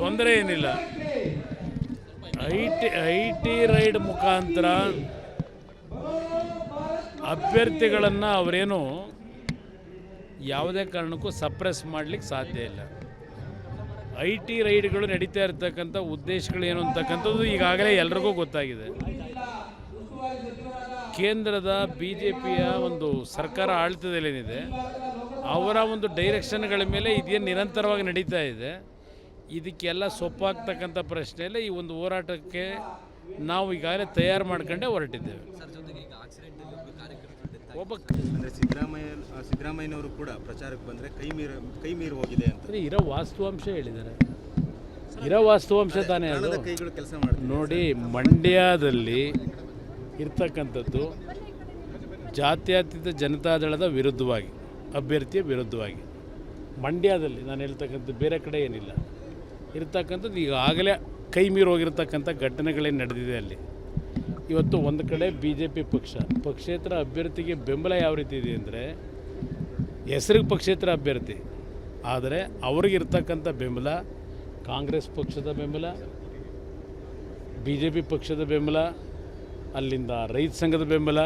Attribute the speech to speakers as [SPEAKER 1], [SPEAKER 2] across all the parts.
[SPEAKER 1] ತೊಂದರೆ ಏನಿಲ್ಲ. I T I T raid ಮುಖಾಂತರ ಅಭ್ಯರ್ಥಿಗಳನ್ನು ಅವರೇನು ಯಾವುದೇ ಕಾರಣಕ್ಕೂ ಸಪ್ರೆಸ್ ಮಾಡಲಿಕ್ಕೆ ಸಾಧ್ಯ ಇಲ್ಲ. ಐ ಟಿ ರೈಡ್ಗಳು ನಡೀತಾ ಇರ್ತಕ್ಕಂಥ ಉದ್ದೇಶಗಳೇನು ಅಂತಕ್ಕಂಥದ್ದು ಈಗಾಗಲೇ ಎಲ್ರಿಗೂ ಗೊತ್ತಾಗಿದೆ. ಕೇಂದ್ರದ ಬಿ ಜೆ ಪಿಯ ಒಂದು ಸರ್ಕಾರ ಆಡಳಿತದಲ್ಲೇನಿದೆ ಅವರ ಒಂದು ಡೈರೆಕ್ಷನ್ಗಳ ಮೇಲೆ ಇದೇನು ನಿರಂತರವಾಗಿ ನಡೀತಾ ಇದೆ ಇದಕ್ಕೆಲ್ಲ ಸೊಪ್ಪಾಗ್ತಕ್ಕಂಥ ಪ್ರಶ್ನೆಯಲ್ಲಿ ಈ ಒಂದು ಹೋರಾಟಕ್ಕೆ ನಾವು ಈಗಾಗಲೇ ತಯಾರು ಮಾಡ್ಕೊಂಡೇ ಹೊರಟಿದ್ದೇವೆ. ಒಬ್ಬ
[SPEAKER 2] ಅಂದರೆ ಸಿದ್ದರಾಮಯ್ಯ ಸಿದ್ದರಾಮಯ್ಯನವರು ಕೂಡ ಪ್ರಚಾರಕ್ಕೆ ಬಂದರೆ ಕೈ ಮೀರ ಕೈ ಮೀರಿ ಹೋಗಿದೆ ಅಂತ.
[SPEAKER 1] ಇರೋ ವಾಸ್ತವಾಂಶ ಹೇಳಿದ್ದಾರೆ. ಇರೋ ವಾಸ್ತವಾಂಶ ತಾನೇ ಅದು.
[SPEAKER 2] ಕೈಗಳು ಕೆಲಸ ಮಾಡಿ
[SPEAKER 1] ನೋಡಿ ಮಂಡ್ಯದಲ್ಲಿ ಇರ್ತಕ್ಕಂಥದ್ದು ಜಾತ್ಯತೀತ ಜನತಾದಳದ ವಿರುದ್ಧವಾಗಿ. ಅಭ್ಯರ್ಥಿಯ ವಿರುದ್ಧವಾಗಿ. ಮಂಡ್ಯದಲ್ಲಿ ನಾನು ಹೇಳ್ತಕ್ಕಂಥ ಬೇರೆ ಕಡೆ ಏನಿಲ್ಲ. ಇರ್ತಕ್ಕಂಥದ್ದು ಈಗಾಗಲೇ ಕೈ ಮೀರಿ ಹೋಗಿರ್ತಕ್ಕಂಥ ಘಟನೆಗಳೇನು ನಡೆದಿದೆ ಅಲ್ಲಿ. ಇವತ್ತು ಒಂದು ಕಡೆ ಬಿ ಜೆ ಪಿ ಪಕ್ಷ, ಪಕ್ಷೇತರ ಅಭ್ಯರ್ಥಿಗೆ ಬೆಂಬಲ ಯಾವ ರೀತಿ ಇದೆ ಅಂದರೆ ಹೆಸರಿಗೆ ಪಕ್ಷೇತರ ಅಭ್ಯರ್ಥಿ, ಆದರೆ ಅವ್ರಿಗಿರ್ತಕ್ಕಂಥ ಬೆಂಬಲ ಕಾಂಗ್ರೆಸ್ ಪಕ್ಷದ ಬೆಂಬಲ ಬಿ ಜೆ ಪಿ ಪಕ್ಷದ ಬೆಂಬಲ, ಅಲ್ಲಿಂದ ರೈತ ಸಂಘದ ಬೆಂಬಲ,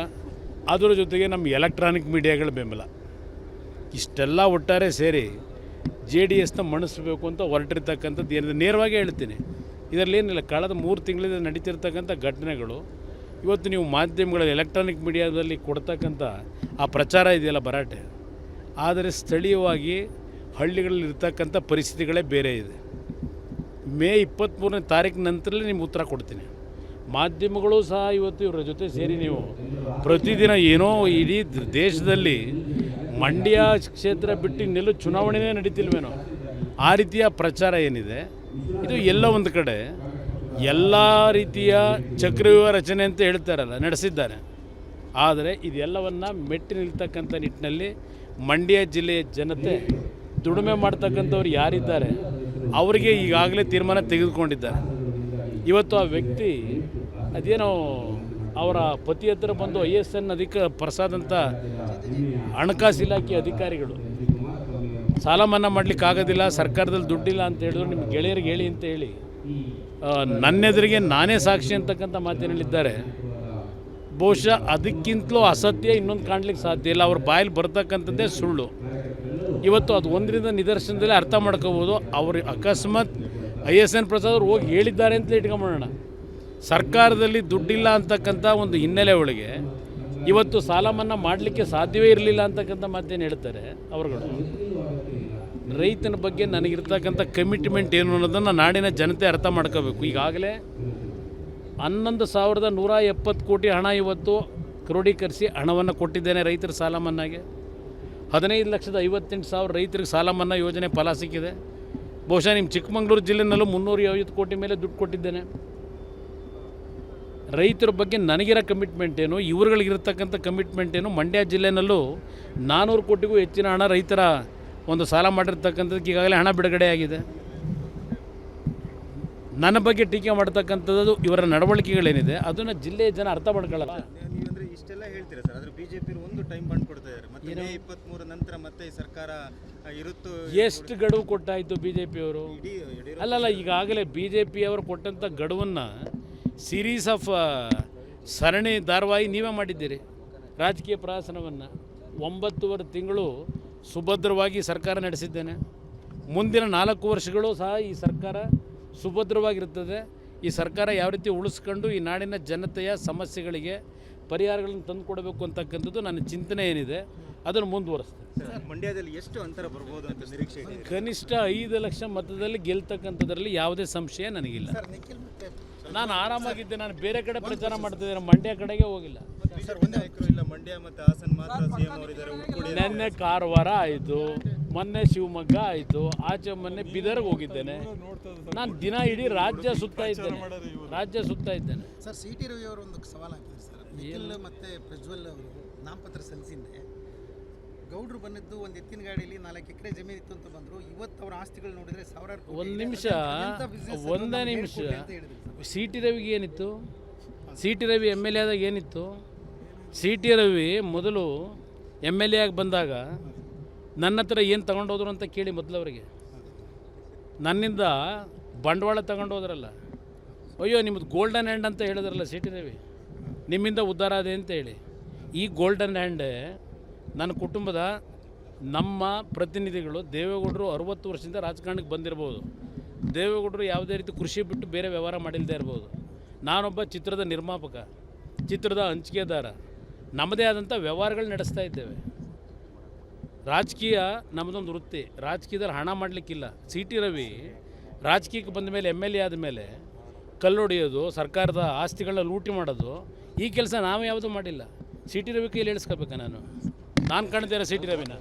[SPEAKER 1] ಅದರ ಜೊತೆಗೆ ನಮ್ಮ ಎಲೆಕ್ಟ್ರಾನಿಕ್ ಮೀಡಿಯಾಗಳ ಬೆಂಬಲ. ಇಷ್ಟೆಲ್ಲ ಒಟ್ಟಾರೆ ಸೇರಿ ಜೆ ಡಿ ಎಸ್ನ ಮಣಿಸ್ಬೇಕು ಅಂತ ಹೊರಟಿರ್ತಕ್ಕಂಥದ್ದು ಏನಿದೆ ನೇರವಾಗಿ ಹೇಳ್ತೀನಿ. ಇದರಲ್ಲಿ ಏನಿಲ್ಲ, ಕಳೆದ ಮೂರು ತಿಂಗಳಿಂದ ನಡೀತಿರ್ತಕ್ಕಂಥ ಘಟನೆಗಳು, ಇವತ್ತು ನೀವು ಮಾಧ್ಯಮಗಳಲ್ಲಿ ಎಲೆಕ್ಟ್ರಾನಿಕ್ ಮೀಡಿಯಾದಲ್ಲಿ ಕೊಡ್ತಕ್ಕಂಥ ಆ ಪ್ರಚಾರ ಇದೆಯಲ್ಲ ಭರಾಟೆ. ಆದರೆ ಸ್ಥಳೀಯವಾಗಿ ಹಳ್ಳಿಗಳಲ್ಲಿ ಇರ್ತಕ್ಕಂಥ ಪರಿಸ್ಥಿತಿಗಳೇ ಬೇರೆ ಇದೆ. ಮೇ ಇಪ್ಪತ್ತ್ಮೂರನೇ ತಾರೀಕು ನಂತರಲೇ ನಿಮ್ಗೆ ಉತ್ತರ ಕೊಡ್ತೀನಿ. ಮಾಧ್ಯಮಗಳು ಸಹ ಇವತ್ತು ಇವರ ಜೊತೆ ಸೇರಿ ನೀವು ಪ್ರತಿದಿನ ಏನೋ ಇಡೀ ದೇಶದಲ್ಲಿ ಮಂಡ್ಯ ಕ್ಷೇತ್ರ ಬಿಟ್ಟು ಇನ್ನೆಲ್ಲೂ ಚುನಾವಣೆನೇ ನಡೀತಿಲ್ವೇನೋ? ಆ ರೀತಿಯ ಪ್ರಚಾರ ಏನಿದೆ? ಇದು ಎಲ್ಲ ಒಂದು ಕಡೆ. ಎಲ್ಲ ರೀತಿಯ ಚಕ್ರವ್ಯೂಹ ರಚನೆ ಅಂತ ಹೇಳ್ತಾರಲ್ಲ, ನಡೆಸಿದ್ದಾರೆ. ಆದರೆ ಇದೆಲ್ಲವನ್ನು ಮೆಟ್ಟಿ ನಿಲ್ತಕ್ಕಂಥ ನಿಟ್ಟಿನಲ್ಲಿ ಮಂಡ್ಯ ಜಿಲ್ಲೆಯ ಜನತೆ ದುಡಿಮೆ ಮಾಡ್ತಕ್ಕಂಥವ್ರು ಯಾರಿದ್ದಾರೆ, ಅವರಿಗೆ ಈಗಾಗಲೇ ತೀರ್ಮಾನ ತೆಗೆದುಕೊಂಡಿದ್ದಾರೆ. ಇವತ್ತು ಆ ವ್ಯಕ್ತಿ ಅದೇನೋ ಅವರ ಪತಿ ಹತ್ರ ಬಂದು ಐ ಎಸ್ ಎನ್ ಅಧಿಕ ಪ್ರಸಾದ್ ಹಣಕಾಸು ಇಲಾಖೆ ಅಧಿಕಾರಿಗಳು, ಸಾಲ ಮನ್ನಾ ಮಾಡ್ಲಿಕ್ಕೆ ಆಗೋದಿಲ್ಲ, ಸರ್ಕಾರದಲ್ಲಿ ದುಡ್ಡಿಲ್ಲ ಅಂತ ಹೇಳಿದ್ರು ನಿಮ್ಮ ಗೆಳೆಯರಿಗೆ ಹೇಳಿ ಅಂತ ಹೇಳಿ ನನ್ನೆದುರಿಗೆ ನಾನೇ ಸಾಕ್ಷಿ ಅಂತಕ್ಕಂಥ ಮಾತಿನಲ್ಲಿದ್ದಾರೆ. ಬಹುಶಃ ಅದಕ್ಕಿಂತಲೂ ಅಸತ್ಯ ಇನ್ನೊಂದು ಕಾಣ್ಲಿಕ್ಕೆ ಸಾಧ್ಯ ಇಲ್ಲ. ಅವ್ರ ಬಾಯಲ್ಲಿ ಬರ್ತಕ್ಕಂಥದ್ದೇ ಸುಳ್ಳು. ಇವತ್ತು ಅದು ಒಂದರಿಂದ ನಿದರ್ಶನದಲ್ಲಿ ಅರ್ಥ ಮಾಡ್ಕೋಬೋದು. ಅವ್ರು ಅಕಸ್ಮಾತ್ ಐ ಎಸ್ ಎನ್ ಪ್ರಸಾದ್ ಅವ್ರು ಹೋಗಿ ಹೇಳಿದ್ದಾರೆ ಅಂತಲೇ ಇಟ್ಕೊಂಬೋಣ ಸರ್ಕಾರದಲ್ಲಿ ದುಡ್ಡಿಲ್ಲ ಅಂತಕ್ಕಂಥ ಒಂದು ಹಿನ್ನೆಲೆ ಒಳಗೆ ಇವತ್ತು ಸಾಲ ಮನ್ನಾ ಮಾಡಲಿಕ್ಕೆ ಸಾಧ್ಯವೇ ಇರಲಿಲ್ಲ ಅಂತಕ್ಕಂಥ ಮಾತೇನು ಹೇಳ್ತಾರೆ ಅವರುಗಳು. ರೈತನ ಬಗ್ಗೆ ನನಗಿರ್ತಕ್ಕಂಥ ಕಮಿಟ್ಮೆಂಟ್ ಏನು ಅನ್ನೋದನ್ನು ನಾಡಿನ ಜನತೆ ಅರ್ಥ ಮಾಡ್ಕೋಬೇಕು. ಈಗಾಗಲೇ ಹನ್ನೊಂದು ಸಾವಿರದ ನೂರ ಎಪ್ಪತ್ತು ಕೋಟಿ ಹಣ ಇವತ್ತು ಕ್ರೋಢೀಕರಿಸಿ ಹಣವನ್ನು ಕೊಟ್ಟಿದ್ದೇನೆ ರೈತರ ಸಾಲ ಮನ್ನಾಗೆ ಹದಿನೈದು ಲಕ್ಷದ ಐವತ್ತೆಂಟು ಸಾವಿರ ರೈತರಿಗೆ ಸಾಲ ಮನ್ನಾ ಯೋಜನೆ ಫಲ ಸಿಕ್ಕಿದೆ. ಬಹುಶಃ ನಿಮ್ಮ ಚಿಕ್ಕಮಗಳೂರು ಜಿಲ್ಲೆನಲ್ಲೂ ಮುನ್ನೂರ ಐವತ್ತು ಕೋಟಿ ಮೇಲೆ ದುಡ್ಡು ಕೊಟ್ಟಿದ್ದೇನೆ. ರೈತರ ಬಗ್ಗೆ ನನಗಿರೋ ಕಮಿಟ್ಮೆಂಟ್ ಏನು ಇವರುಗಳಿಗಿರ್ತಕ್ಕಂಥ ಕಮಿಟ್ಮೆಂಟ್ ಏನು ಮಂಡ್ಯ ಜಿಲ್ಲೆನಲ್ಲೂ ನಾನ್ನೂರು ಕೋಟಿಗೂ ಹೆಚ್ಚಿನ ಹಣ ರೈತರ ಒಂದು ಸಾಲ ಮಾಡಿರ್ತಕ್ಕಂಥದ್ದು ಈಗಾಗಲೇ ಹಣ ಬಿಡುಗಡೆ ಆಗಿದೆ. ನನ್ನ ಬಗ್ಗೆ ಟೀಕೆ ಮಾಡ್ತಕ್ಕಂಥದ್ದು ಇವರ ನಡವಳಿಕೆಗಳೇನಿದೆ ಅದನ್ನು ಜಿಲ್ಲೆಯ ಜನ ಅರ್ಥ ಮಾಡ್ಕೊಳ್ಳಲ್ಲ.
[SPEAKER 2] ಇಷ್ಟೆಲ್ಲ ಹೇಳ್ತೀರಾ ಸರ್? ಆದ್ರೆ ಬಿಜೆಪಿ ಒಂದು ಟೈಮ್ ಬಂಡ್ ಕೊಡ್ತಾ ಇದ್ದಾರೆ ಮತ್ತೆ ಮೇ ನಂತರ ಮತ್ತೆ ಈ ಸರ್ಕಾರ ಇರುತ್ತೋ
[SPEAKER 1] ಎಷ್ಟು ಗಡುವು ಕೊಟ್ಟಾಯಿತು ಬಿ ಜೆ ಪಿಯವರು ಅಲ್ಲಲ್ಲ ಈಗಾಗಲೇ ಬಿ ಜೆ ಪಿಯವರು ಕೊಟ್ಟಂಥ ಗಡುವನ್ನು ಸೀರೀಸ್ ಆಫ್ ಸರಣಿ ಧಾರಾವಾಹಿ ನೀವೇ ಮಾಡಿದ್ದೀರಿ. ರಾಜಕೀಯ ಪ್ರಹಸನವನ್ನು ಒಂಬತ್ತುವರೆ ತಿಂಗಳು ಸುಭದ್ರವಾಗಿ ಸರ್ಕಾರ ನಡೆಸಿದ್ದೇನೆ. ಮುಂದಿನ ನಾಲ್ಕು ವರ್ಷಗಳು ಸಹ ಈ ಸರ್ಕಾರ ಸುಭದ್ರವಾಗಿರ್ತದೆ ಈ ಸರ್ಕಾರ ಯಾವ ರೀತಿ ಉಳಿಸ್ಕೊಂಡು ಈ ನಾಡಿನ ಜನತೆಯ ಸಮಸ್ಯೆಗಳಿಗೆ ಪರಿಹಾರಗಳನ್ನು ತಂದು ಕೊಡಬೇಕು ಅಂತಕ್ಕಂಥದ್ದು ನನ್ನ ಚಿಂತನೆ ಏನಿದೆ ಅದನ್ನು ಮುಂದುವರಿಸ್ತೇನೆ.
[SPEAKER 2] ಸರ್, ಮಂಡ್ಯದಲ್ಲಿ ಎಷ್ಟು ಅಂತರ ಬರ್ಬೋದು ಅಂತ ನಿರೀಕ್ಷೆ ಇದೆ?
[SPEAKER 1] ಕನಿಷ್ಠ ಐದು ಲಕ್ಷ ಮತದಲ್ಲಿ ಗೆಲ್ತಕ್ಕಂಥದ್ರಲ್ಲಿ ಯಾವುದೇ ಸಂಶಯ ನನಗಿಲ್ಲ. ನಾನು ಆರಾಮಾಗಿದ್ದೆ ನಾನು ಬೇರೆ ಕಡೆ ಪ್ರಚಾರ ಮಾಡ್ತಿದ್ದೇನೆ ಮಂಡ್ಯ ಕಡೆಗೆ ಹೋಗಿಲ್ಲ.
[SPEAKER 2] ನಿನ್ನೆ ನಾಯಕರು ಇಲ್ಲ ಮಂಡ್ಯ ಮತ್ತೆ ಹಾಸನ್ ಮಾತ್ರ ಸಿಎಂ ಅವರಿದ್ದಾರೆ ಉಳ್ಕೊಡಿ
[SPEAKER 1] ನೆನ್ನೆ ಕಾರವಾರ ಆಯಿತು ಮೊನ್ನೆ ಶಿವಮೊಗ್ಗ ಆಯಿತು ಆಚೆ ಮೊನ್ನೆ ಬಿದರ್ಗೆ ಹೋಗಿದ್ದೇನೆ. ನಾನು ದಿನ ಇಡೀ ರಾಜ್ಯ ಸುತ್ತಾ ಇದ್ದೇನೆ. ರಾಜ್ಯ ಸುತ್ತಾ ಇದ್ದೇನೆ.
[SPEAKER 3] ಸರ್ ಸಿ ಟಿ ರವಿ ಅವರು ಒಂದು ಸವಾಲು ಹಾಕಿದ್ರು ಸರ್ ನಿಖಿಲ್ ಮತ್ತು ಪ್ರಜ್ವಲ್ ಅವರು ನಾಮಪತ್ರ ಸಲ್ಲಿಸಿದ್ದೆ. ಗೌಡ್ರು ಬಂದಿದ್ದು ಒಂದು ಎತ್ತಿನ ಗಾಡಿಯಲ್ಲಿ ನಾಲ್ಕು ಎಕರೆ ಜಮೀನು ಇತ್ತು ಅಂತ ಬಂದರು. ಇವತ್ತು ಅವ್ರ ಆಸ್ತಿಗಳು ನೋಡಿದ್ರೆ ಸಾವಿರಾರು ಕೋಟಿ
[SPEAKER 1] ಒಂದು
[SPEAKER 3] ಇದೆ.
[SPEAKER 1] ನಿಮಿಷ.
[SPEAKER 3] business
[SPEAKER 1] ಒಂದೇ ನಿಮಿಷ.
[SPEAKER 3] ಹೇಳ್ಕೊಡಿ ಅಂತ ಹೇಳಿದ್ರು. ಸರ್.
[SPEAKER 1] ಸಿ ಟಿ ರವಿಗೆ ಏನಿತ್ತು? C T Ravi M L A ಆದಾಗ ಏನಿತ್ತು? ಸಿ ಟಿ ರವಿ ಮೊದಲು ಎಂ ಎಲ್ ಎ ಆಗಿ ಬಂದಾಗ ನನ್ನ ಹತ್ರ ಏನು ತಗೊಂಡೋದ್ರು ಅಂತ ಕೇಳಿ ಮೊದಲು ಅವರಿಗೆ. ನನ್ನಿಂದ ಬಂಡವಾಳ ತಗೊಂಡೋದ್ರಲ್ಲ ಅಯ್ಯೋ ನಿಮ್ಮದು ಗೋಲ್ಡನ್ ಹ್ಯಾಂಡ್ ಅಂತ ಹೇಳಿದ್ರಲ್ಲ ಸಿ ಟಿ ರವಿ. ನಿಮ್ಮಿಂದ ಉದ್ಧಾರ ಅದೇ ಅಂತ ಹೇಳಿ ಈ ಗೋಲ್ಡನ್ ಹ್ಯಾಂಡ್ ನನ್ನ ಕುಟುಂಬದ ನಮ್ಮ ಪ್ರತಿನಿಧಿಗಳು ದೇವೇಗೌಡರು ಅರುವತ್ತು ವರ್ಷದಿಂದ ರಾಜಕಾರಣಕ್ಕೆ ಬಂದಿರ್ಬೋದು. ದೇವೇಗೌಡರು ಯಾವುದೇ ರೀತಿ ಕೃಷಿ ಬಿಟ್ಟು ಬೇರೆ ವ್ಯವಹಾರ ಮಾಡಿಲ್ಲದೆ ಇರ್ಬೋದು. ನಾನೊಬ್ಬ ಚಿತ್ರದ ನಿರ್ಮಾಪಕ, ಚಿತ್ರದ ಹಂಚಿಕೆದಾರ, ನಮ್ಮದೇ ಆದಂಥ ವ್ಯವಹಾರಗಳು ನಡೆಸ್ತಾ ಇದ್ದೇವೆ. ರಾಜಕೀಯ ನಮ್ಮದೊಂದು ವೃತ್ತಿ. ರಾಜಕೀಯದಲ್ಲಿ ಹಣ ಮಾಡಲಿಕ್ಕಿಲ್ಲ. ಸಿ ಟಿ ರವಿ ರಾಜಕೀಯಕ್ಕೆ ಬಂದ ಮೇಲೆ ಎಂ ಎಲ್ ಎ ಆದಮೇಲೆ ಕಲ್ಲು ಹೊಡೆಯೋದು, ಸರ್ಕಾರದ ಆಸ್ತಿಗಳನ್ನ ಲೂಟಿ ಮಾಡೋದು ಈ ಕೆಲಸ ನಾವು ಯಾವುದೂ ಮಾಡಿಲ್ಲ. ಸಿ ಟಿ ರವಿ ಕೈಯಲ್ಲಿ ಹೇಳಿಸ್ಕೋಬೇಕಾ ನಾನು? ನಾನು ಕಾಣ್ತೀರ ಸಿ ಟಿ ರವಿನ.